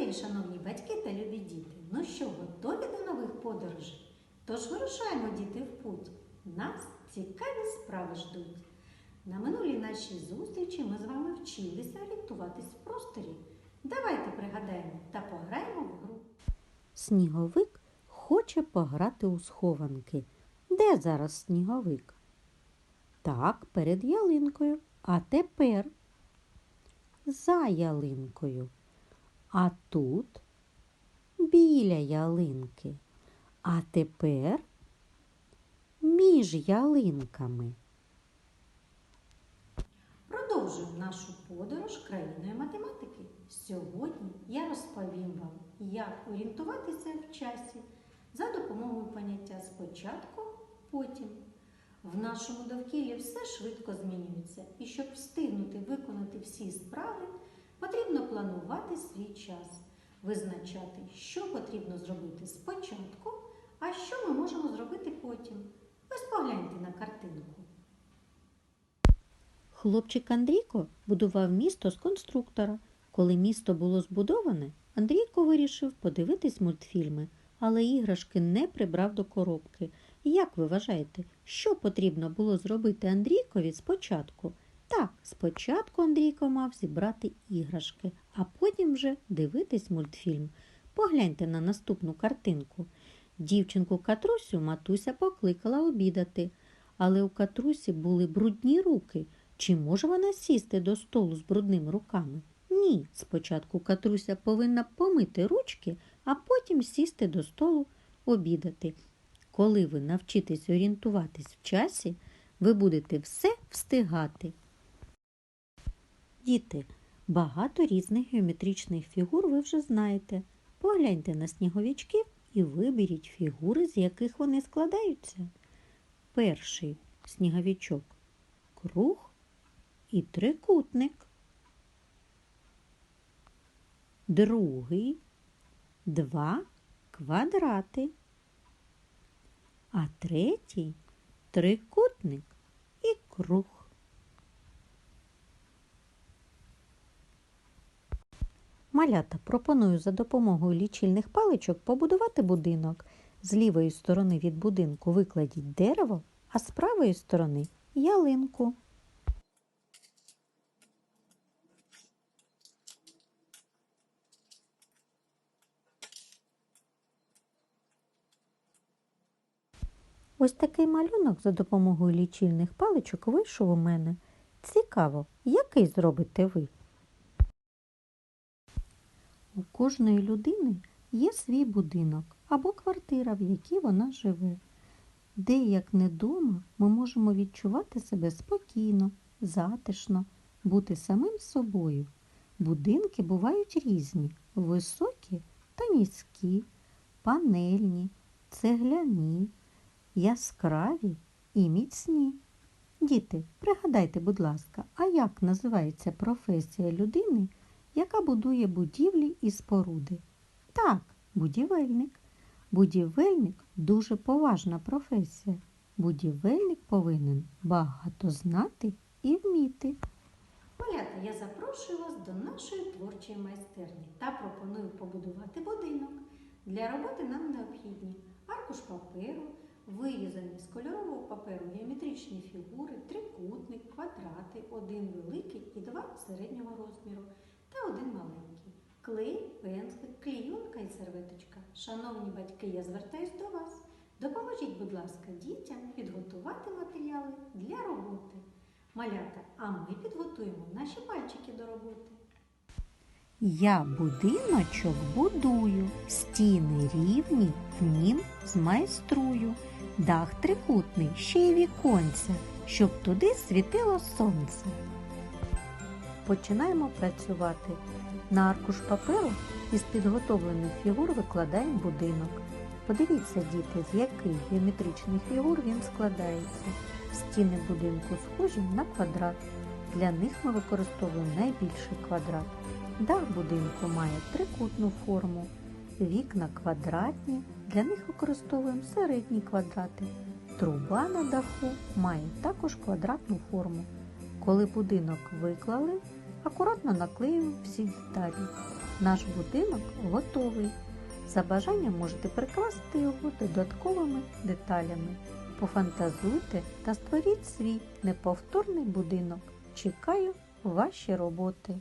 день, шановні батьки та любі діти. Ну що, готові до нових подорожей? Тож вирушаємо, діти, в путь. Нас цікаві справи ждуть. На минулій нашій зустрічі ми з вами вчилися орієнтуватись в просторі. Давайте пригадаємо та пограємо в гру. Сніговик хоче пограти у схованки. Де зараз сніговик? Так, перед ялинкою. А тепер за ялинкою. А тут біля ялинки. А тепер між ялинками. Продовжуємо нашу подорож країною математики. Сьогодні я розповім вам, як орієнтуватися в часі за допомогою поняття спочатку, потім. В нашому довкіллі все швидко змінюється, і щоб встигнути виконати всі справи, потрібно планувати свій час, визначати, що потрібно зробити спочатку, а що ми можемо зробити потім. Ось погляньте на картинку. Хлопчик Андрійко будував місто з конструктора. Коли місто було збудоване, Андрійко вирішив подивитись мультфільми, але іграшки не прибрав до коробки. Як ви вважаєте, що потрібно було зробити Андрійкові спочатку? Так, спочатку Андрійко мав зібрати іграшки, а потім вже дивитись мультфільм. Погляньте на наступну картинку. Дівчинку Катрусю матуся покликала обідати, але у Катрусі були брудні руки. Чи може вона сісти до столу з брудними руками? Ні. Спочатку Катруся повинна помити ручки, а потім сісти до столу обідати. Коли ви навчитесь орієнтуватись в часі, ви будете все встигати. Діти, багато різних геометричних фігур ви вже знаєте. Погляньте на сніговичків і виберіть фігури, з яких вони складаються. Перший сніговичок круг і трикутник. Другий два квадрати. А третій трикутник і круг. Малята пропоную за допомогою лічильних паличок побудувати будинок. З лівої сторони від будинку викладіть дерево, а з правої сторони ялинку. Ось такий малюнок за допомогою лічильних паличок вийшов у мене. Цікаво, який зробите ви? У кожної людини є свій будинок або квартира, в якій вона живе. Де, як не дома, ми можемо відчувати себе спокійно, затишно, бути самим собою. Будинки бувають різні високі та низькі, панельні, цегляні, яскраві і міцні. Діти, пригадайте, будь ласка, а як називається професія людини, яка будує будівлі і споруди? Так, будівельник. Будівельник дуже поважна професія. Будівельник повинен багато знати і вміти. Малята, я запрошую вас до нашої творчої майстерні та пропоную побудувати будинок. Для роботи нам необхідні аркуш паперу, вирізані з кольорового паперу геометричні фігури, трикутник, квадрати, один великий і два середнього розміру та один маленький. Клей, пензлик, клійонка і серветочка. Шановні батьки, я звертаюсь до вас. Допоможіть, будь ласка, дітям підготувати матеріали для роботи. Малята, а ми підготуємо наші пальчики до роботи. Я будиночок будую, стіни рівні, в нім змайструю. Дах трикутний, ще й віконця, щоб туди світило сонце. Починаємо працювати. На аркуш паперу із підготовлених фігур викладаємо будинок. Подивіться, діти, з яких геометричних фігур він складається. Стіни будинку схожі на квадрат. Для них ми використовуємо найбільший квадрат. Дах будинку має трикутну форму, вікна квадратні, для них використовуємо середні квадрати. Труба на даху має також квадратну форму. Коли будинок виклали, акуратно наклею всі деталі. Наш будинок готовий. За бажанням можете прикласти його додатковими деталями. Пофантазуйте та створіть свій неповторний будинок. Чекаю ваші роботи.